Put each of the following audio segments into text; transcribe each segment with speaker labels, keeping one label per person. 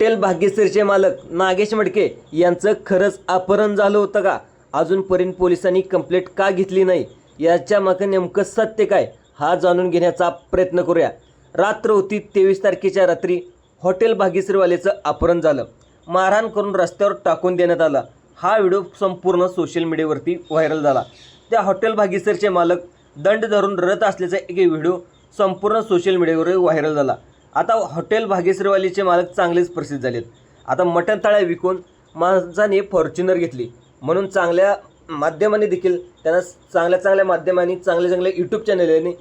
Speaker 1: Hotel भाग्यश्रीचे मालक नागेश मडके यांचं खरंच अपहरण झालं होतं का? अजूनपर्यंत पोलिसांनी कंप्लेंट का घेतली नाही? याच्या मागे नेमकं सत्य काय? हा जाणून घेण्याचा प्रयत्न करूया. रात्र होती तेवीस तारखेच्या रात्री हॉटेल भाग्यश्रीवालेचं अपहरण झालं. मारहाण करून रस्त्यावर टाकून देण्यात आला. हा व्हिडिओ संपूर्ण सोशल मीडियावरती व्हायरल झाला. त्या हॉटेल भाग्यश्रीचे मालक दंड धरून रडत असल्याचा एक व्हिडिओ संपूर्ण सोशल मीडियावर व्हायरल झाला. आता हॉटेल भाग्यश्रीवालीचे मालक चांगलेच प्रसिद्ध झालेत. आता मटण थाळ्या विकून माणसाने फॉर्च्युनर घेतली. म्हणून चांगल्या माध्यमांनी देखील त्यांना चांगल्या चांगल्या माध्यमांनी चांगल्या चांगल्या यूट्यूब चॅनलने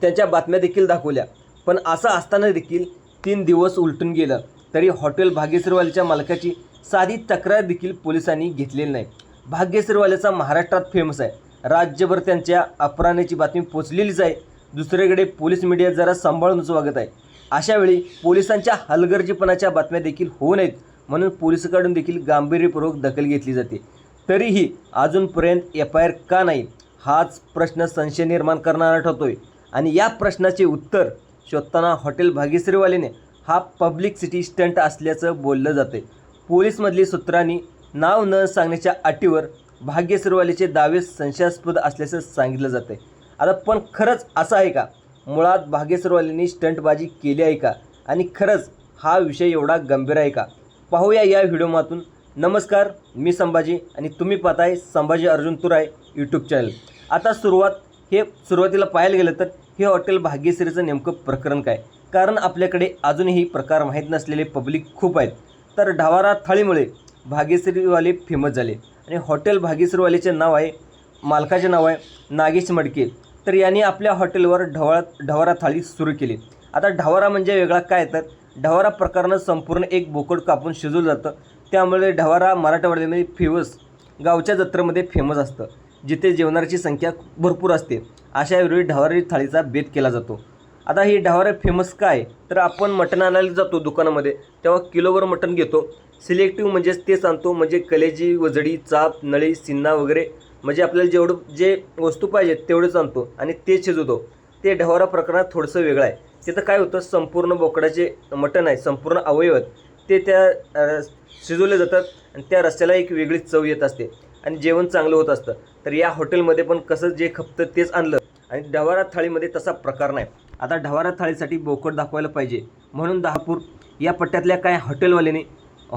Speaker 1: त्यांच्या बातम्या देखील दाखवल्या. पण असं असताना देखील तीन दिवस उलटून गेलं. तरी हॉटेल भाग्यश्रीवालीच्या मालकाची साधी तक्रार देखील पोलिसांनी घेतलेली नाही. भाग्यश्रीवाल्याचा महाराष्ट्रात फेमस आहे. राज्यभर त्यांच्या अपराधाची बातमी पोचलेलीच आहे. दुसरीकडे पोलीस मीडिया जरा सांभाळूनच वागत आहे. अशावेळी पोलिसांच्या हलगर्जीपणाच्या बातम्या देखील होऊ नयेत म्हणून पोलिसांकडून देखील गांभीर्यपूर्वक दखल घेतली जाते. तरीही अजूनपर्यंत एफ आय आर का नाही हाच प्रश्न संशय निर्माण करणारा ठरतोय. आणि या प्रश्नाचे उत्तर शोधताना हॉटेल भाग्यश्रीवालेने हा पब्लिक सिटी स्टंट असल्याचं बोललं जाते पोलीसमधली सूत्रांनी नाव न सांगण्याच्या अटीवर भाग्यश्रीवालेचे दावे संशयास्पद असल्याचं सांगितलं जाते आता पण खरंच असं आहे का? मुळात भाग्यश्रीवालेंनी स्टंटबाजी केली आहे का? आणि खरंच हा विषय एवढा गंभीर आहे का? पाहूया या व्हिडिओमातून नमस्कार मी संभाजी आणि तुम्ही पाहताय संभाजी अर्जुन तुराय यूट्यूब चॅनल आता सुरुवात हे सुरुवातीला पाहायला गेलं तर हे हॉटेल भाग्यश्रीचं नेमकं प्रकरण काय? कारण आपल्याकडे अजूनही प्रकार माहीत नसलेले पब्लिक खूप आहेत. तर ढावारा थाळीमुळे भाग्यश्रीवाले फेमस झाले. आणि हॉटेल भाग्यश्रीवालेचे नाव आहे मालकाचे नाव आहे नागेश मडके. तर यांनी आपल्या हॉटेलवर ढवळा ढवारा थाळी सुरू केली. आता ढवारा म्हणजे वेगळा काय तर? ढवारा प्रकारानं संपूर्ण एक बोकड कापून शिजवलं जातं. त्यामुळे ढवारा मराठवाड्यामध्ये फेमस गावच्या जत्रेमध्ये फेमस असतं जिथे जेवणाची संख्या भरपूर असते. अशा वेळी ढवारी थाळीचा बेत केला जातो. आता ही ढवारा फेमस काय? तर आपण मटण आणायला जातो दुकानामध्ये तेव्हा किलोवर मटण घेतो. सिलेक्टिव्ह म्हणजेच तेच आणतो म्हणजे कलेजी वजडी चाप नळी सिन्ना वगैरे म्हणजे आपल्याला जेवढं जे वस्तू पाहिजेत तेवढंच आणतो आणि ते शिजवतो. ते ढवारा प्रकरणात थोडंसं वेगळं आहे. तिथं काय होतं संपूर्ण बोकडाचे मटण आहे संपूर्ण अवयव ते त्या शिजवले जातात आणि त्या रस्त्याला एक वेगळी चव येत असते आणि जेवण चांगलं होत असतं. तर या हॉटेलमध्ये पण कसं जे खपतं तेच आणलं आणि ढवारा थाळीमध्ये तसा प्रकार नाही. आता ढवारा थाळीसाठी बोकड दाखवायला पाहिजे. म्हणून दहापूर या पट्ट्यातल्या काय हॉटेलवाल्याने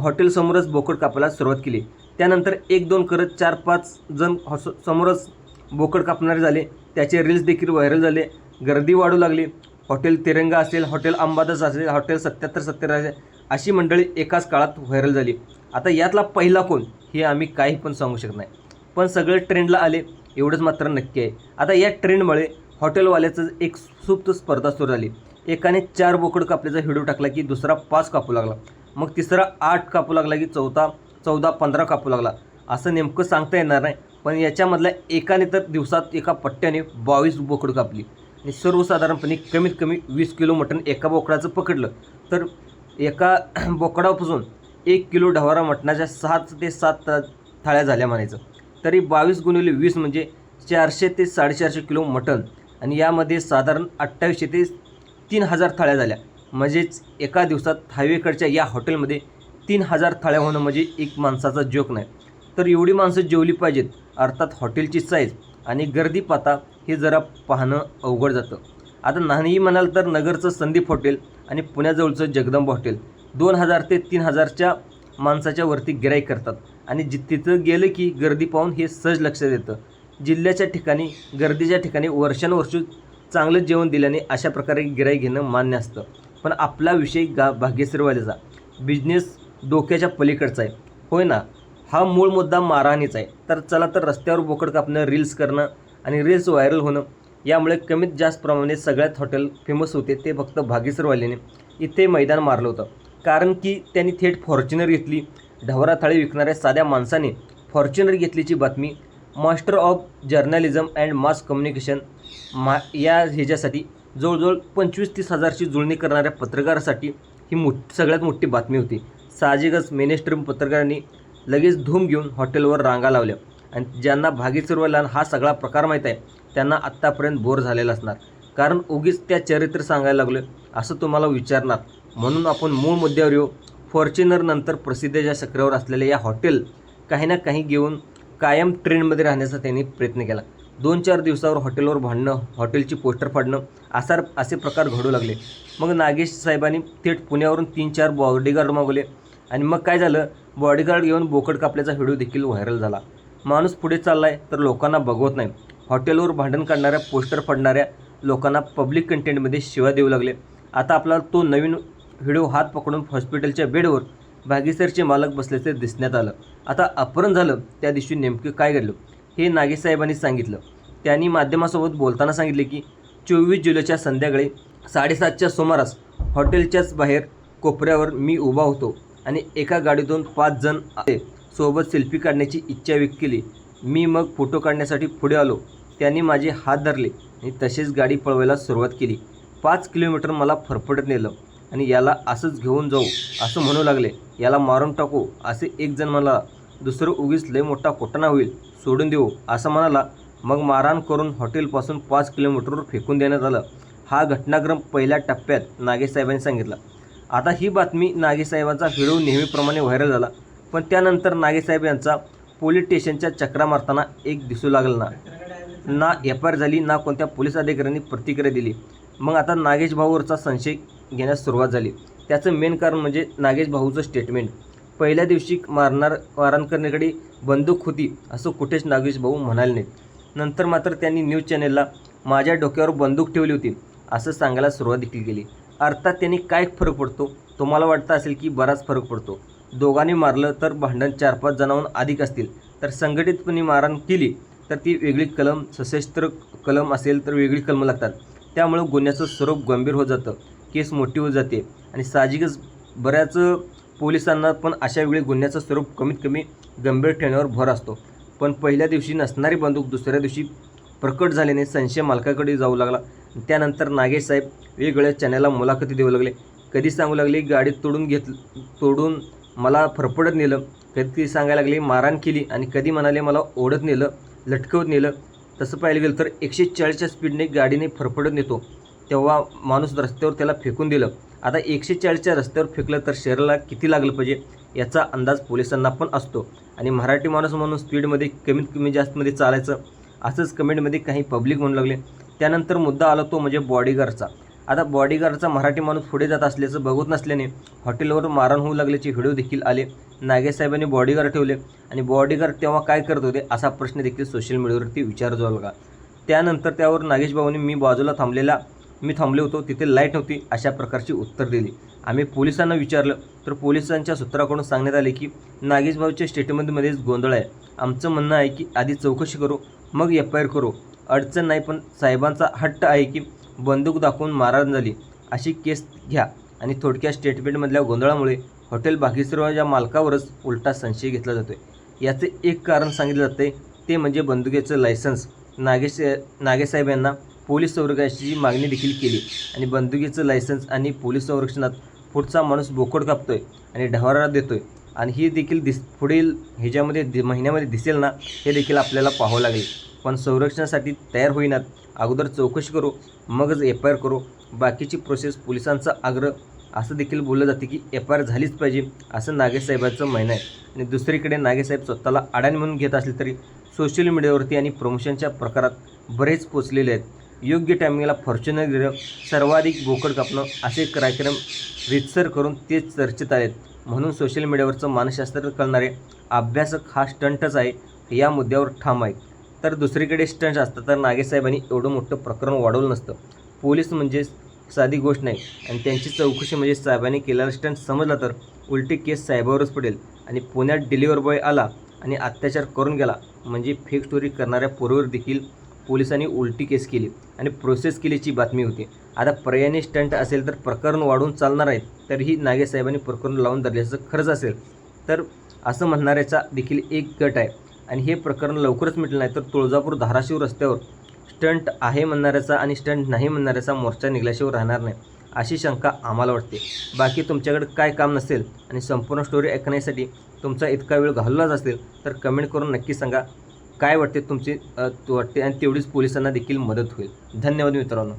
Speaker 1: हॉटेलसमोरच बोकड कापायला सुरुवात केली. त्यानंतर एक दोन करत चार पाच जण हॉस समोरच बोकड कापणारे झाले. त्याचे रील्स देखील व्हायरल झाले. गर्दी वाढू लागली. हॉटेल तिरंगा असेल हॉटेल अंबादास असेल हॉटेल सत्याहत्तर सत्तर असेल अशी मंडळी एकाच काळात व्हायरल झाली. आता यातला पहिला कोण हे आम्ही काही पण सांगू शकत नाही. पण सगळे ट्रेंडला आले एवढंच मात्र नक्की आहे. आता या ट्रेंडमुळे हॉटेलवाल्याचं एक सुप्त स्पर्धा सुरू झाली. एकाने चार बोकड कापल्याचा व्हिडिओ टाकला की दुसरा पाच कापू लागला. मग तिसरा आठ कापू लागला की चौथा चौदा पंधरा कापू लागला. असं नेमकं सांगता येणार नाही पण याच्यामधल्या एकाने तर दिवसात एका पट्ट्याने बावीस बोकड कापली. आणि सर्वसाधारणपणे कमीत कमी वीस किलो मटण एका बोकडाचं पकडलं. तर एका बोकडापासून एक किलो ढवारा मटणाच्या सहा ते सात थाळ्या झाल्या म्हणायचं. तरी बावीस गुणिले वीस म्हणजे चारशे ते साडेचारशे किलो मटण. आणि यामध्ये साधारण अठ्ठावीसशे ते तीन हजार थाळ्या झाल्या. म्हणजेच एका दिवसात हायवेकडच्या या हॉटेलमध्ये तीन हजार थाळ्या होणं म्हणजे एक माणसाचा जोक नाही. तर एवढी माणसं जेवली पाहिजेत अर्थात हॉटेलची साईज आणि गर्दी पाहता हे जरा पाहणं अवघड जातं. आता नाही म्हणाल तर नगरचं संदीप हॉटेल आणि पुण्याजवळचं जगदंब हॉटेल दोन हजार ते तीन हजारच्या माणसाच्या वरती गिराई करतात आणि जि तिथं गेलं की गर्दी पाहून हे सहज लक्षात येतं. जिल्ह्याच्या ठिकाणी गर्दीच्या ठिकाणी वर्षानुवर्ष चांगलं जेवण दिल्याने अशा प्रकारे गिराई घेणं मान्य असतं. पण आपला विषय गा भाग्यश्रीवाल्याचा बिझनेस डोक्याच्या पलीकडचा आहे. होय ना? हा मूळ मुद्दा मारहाणीचा आहे. तर चला तर रस्त्यावर बोकड कापणं रील्स करणं आणि रील्स व्हायरल होणं यामुळे कमीत जास्त प्रमाणे सगळ्यात हॉटेल फेमस होते ते फक्त भाग्यश्रीवाल्याने इथे मैदान मारलं होतं. कारण की त्यांनी थेट फॉर्च्युनर घेतली. ढवरा थाळी विकणाऱ्या साध्या माणसाने फॉर्च्युनर घेतल्याची बातमी. Master of journalism and mass communication मा या ह्याच्यासाठी जवळजवळ पंचवीस तीस हजारची जुळणी करणाऱ्या पत्रकारासाठी ही मोठ सगळ्यात मोठी बातमी होती. साहजिकच मेनेस्ट्रीम पत्रकारांनी लगेच धूम घेऊन हॉटेलवर रांगा लावल्या. आणि ज्यांना भागीचरवाला हा सगळा प्रकार माहीत आहे त्यांना आत्तापर्यंत बोर झालेला असणार. कारण उगीच त्या चरित्र सांगायला लागलो असं तुम्हाला विचारणार. म्हणून आपण मूळ मुद्द्यावर येऊ. फॉर्च्युनरनंतर प्रसिद्धीच्या चक्रावर असलेल्या या हॉटेल काही ना काही घेऊन कायम ट्रेंडमध्ये राहण्याचा त्यांनी प्रयत्न केला. दोन चार दिवसावर हॉटेलवर भांडणं हॉटेलची पोस्टर फाडणं असा असे प्रकार घडू लागले. मग नागेश साहेबांनी थेट पुण्यावरून तीन चार बॉडीगार्ड मागवले आणि मग काय झालं? बॉडीगार्ड घेऊन बोकड कापल्याचा व्हिडिओ देखील व्हायरल झाला. माणूस पुढे चाललाय तर लोकांना बघवत नाही. हॉटेलवर भांडण काढणाऱ्या पोस्टर फाडणाऱ्या लोकांना पब्लिक कंटेंटमध्ये शिवा देऊ लागले. आता आपला तो नवीन व्हिडिओ हात पकडून हॉस्पिटलच्या बेडवर भागीसरचे मालक बसल्याचे दिसण्यात आलं. आता अपहरण झालं त्या दिवशी नेमकं काय घडलं? हे नागेसाहेबांनी सांगितलं. त्यांनी माध्यमासोबत बोलताना सांगितले की चोवीस जुलैच्या संध्याकाळी साडेसातच्या सुमारास हॉटेलच्याच बाहेर कोपऱ्यावर मी उभा होतो आणि एका गाडीतून पाच जण आले. सोबत सेल्फी काढण्याची इच्छा व्यक्त केली. मी मग फोटो काढण्यासाठी पुढे आलो. त्यांनी माझे हात धरले आणि तसेच गाडी पळवायला सुरुवात केली. पाच किलोमीटर मला फरफटत नेलं आणि याला असंच घेऊन जाऊ असं म्हणू लागले. याला मारून टाकू असे एक जण मला दुसरं उगीच लय मोठा कोटणा होईल. सोडून देऊ असं म्हणाला. मग मारहाण करून हॉटेलपासून पाच किलोमीटरवर फेकून देण्यात आलं. हा घटनाक्रम पहिल्या टप्प्यात नागेसाहेबांनी सांगितला. आता ही बातमी नागेसाहेबांचा व्हिडिओ नेहमीप्रमाणे व्हायरल झाला. पण त्यानंतर नागेसाहेब यांचा पोलीस स्टेशनच्या चक्रा मारताना एक दिसू लागला ना. ना एफ आय आर झाली ना कोणत्या पोलीस अधिकाऱ्यांनी प्रतिक्रिया दिली. मग आता नागेश भाऊवरचा संशय घेण्यास सुरुवात झाली. त्याचं मेन कारण म्हणजे नागेश भाऊचं स्टेटमेंट पहिल्या दिवशी मारणार मारहाण करण्याकडे बंदूक होती असं कुठेच नागेश भाऊ म्हणाले नाहीत. नंतर मात्र त्यांनी न्यूज चॅनेलला माझ्या डोक्यावर बंदूक ठेवली होती असं सांगायला सुरुवात देखील केली. अर्थात त्यांनी काय फरक पडतो? तुम्हाला वाटतं असेल की बराच फरक पडतो. दोघांनी मारलं तर भांडण चार पाच जणांहून अधिक असतील. तर संघटितपणे मारहाण केली तर ती वेगळी कलम सशस्त्र कलम असेल तर वेगळी कलम लागतात. त्यामुळं गुन्ह्याचं स्वरूप गंभीर होत जातं केस मोठी होत जाते आणि साहजिकच बऱ्याच पोलिसांना पण अशा वेळी गुन्ह्याचं स्वरूप कमीत कमी गंभीर ठेवण्यावर भर असतो. पण पहिल्या दिवशी नसणारी बंदूक दुसऱ्या दिवशी प्रकट झाल्याने संशय मालकाकडे जाऊ लागला. त्यानंतर नागेश साहेब वेगवेगळ्या चॅनलला मुलाखती देऊ लागले. कधी सांगू लागले गाडी तोडून घेत तोडून मला फरफडत नेलं. कधी सांगायला लागली मारहाण केली आणि कधी म्हणाले मला ओढत नेलं लटकवत नेलं. तसं पाहिलं गेलं तर एकशे चाळीसच्या स्पीडने गाडीने फरफडत नेतो. तेव्हा माणूस रस्त्यावर त्याला फेकून दिलं. आता एकशे चाळीसच्या रस्त्यावर फेकलं तर शरीराला किती लागलं पाहिजे याचा अंदाज पोलिसांना पण असतो. आणि मराठी माणूस म्हणून स्पीडमध्ये कमीत कमी जास्तमध्ये चालायचं असंच कमेंटमध्ये काही पब्लिक म्हणू लागले. त्यानंतर मुद्दा आला तो म्हणजे बॉडीगार्डचा. आता बॉडीगार्डचा मराठी माणूस पुढे जात असल्याचं बघत नसल्याने हॉटेलवर मारण होऊ लागल्याचे व्हिडिओ देखील आले. नागेसाहेबांनी बॉडीगार्ड ठेवले आणि बॉडीगार्ड तेव्हा काय करत होते असा प्रश्न देखील सोशल मीडियावरती विचारतो लागला त्यानंतर त्यावर नागेश मी बाजूला थांबलेला मी थांबले होतो तिथे लाइट नव्हती अशा प्रकारची उत्तर दिली. आम्ही पोलिसांना विचारलं तर पोलिसांच्या सूत्राकडून सांगण्यात आले की नागेश भाऊच्या स्टेटमेंटमध्येच गोंधळ आहे. आमचं म्हणणं आहे की आधी चौकशी करू मग एफ आय आर करू. अडचण नाही पण साहेबांचा हट्ट आहे की बंदूक दाखवून मारहाण झाली. अशी केस घ्या आणि थोडक्या स्टेटमेंटमधल्या गोंधळामुळे हॉटेल बागेश्वरच्या मालकावरच उलटा संशय घेतला जातोय. याचे एक कारण सांगितलं जाते ते म्हणजे बंदुकीचं लायसन्स. नागेश नागेसाहेब यांना पोलीस संरक्षणाची मागणी देखील केली आणि बंदुकीचं लायसन्स आणि पोलीस संरक्षणात पुढचा माणूस बोकड कापतोय आणि ढवारा देतोय. आणि ही देखील दिस पुढील ह्याच्यामध्ये दि महिन्यामध्ये दिसेल ना हे देखील आपल्याला पाहावं लागेल. पण संरक्षणासाठी तयार होईनात. अगोदर चौकशी करू मगच एफ आय आर करू. बाकीची प्रोसेस पोलिसांचा आग्रह. असं देखील बोललं जाते की एफ आय आर झालीच पाहिजे असं नागेसाहेबांचं म्हणणं आहे. आणि दुसरीकडे नागेसाहेब स्वतःला अडाणी म्हणून घेत असले तरी सोशल मीडियावरती आणि प्रमोशनच्या प्रकारात बरेच पोचलेले आहेत. योग्य टायमिंगला फॉर्च्युनर दिलं सर्वाधिक बोकड कापणं असे कार्यक्रम रितसर करून तेच चर्चेत आहेत म्हणून सोशल मीडियावरचं मानसशास्त्र कळणारे अभ्यासक हा स्टंटच आहे. या मुद्द्यावर ठाम आहे तर दुसरीकडे स्टंट असतं तर नागेसाहेबांनी एवढं मोठं प्रकरण वाढवलं नसतं. पोलीस म्हणजे साधी गोष्ट नाही. आणि त्यांची चौकशी म्हणजे साहेबांनी केलेला स्टंट समजला तर उलटी केस साहेबावरच पडेल. आणि पुण्यात डिलिव्हर बॉय आला आणि अत्याचार करून गेला. म्हणजे फेक स्टोरी करणाऱ्या पोरीवर देखील पोलिसांनी उलटी केस केली आणि प्रोसेस केल्याची बातमी होती. आता पर्यायी स्टंट असेल तर प्रकरण वाढून चालणार आहेत तरीही नागेसाहेबांनी प्रकरण लावून धरल्याचं खरंच असेल. तर असं म्हणणाऱ्याचा देखील एक गट आहे. आणि हे प्रकरण लवकरच मिटलं नाही तर तुळजापूर धाराशिव रस्त्यावर स्टंट आहे म्हणणाऱ्याचा आणि स्टंट नाही म्हणणाऱ्याचा मोर्चा निघाल्याशिवाय राहणार नाही अशी शंका आम्हाला वाटते. बाकी तुमच्याकडे काय काम नसेल आणि संपूर्ण स्टोरी ऐकण्यासाठी तुमचा इतका वेळ घालवलाच असेल तर कमेंट करून नक्की सांगा. काय वाटते तुमची वाटते? आणि तेवढीच पोलिसांना देखील मदत होईल. धन्यवाद मित्रांनो.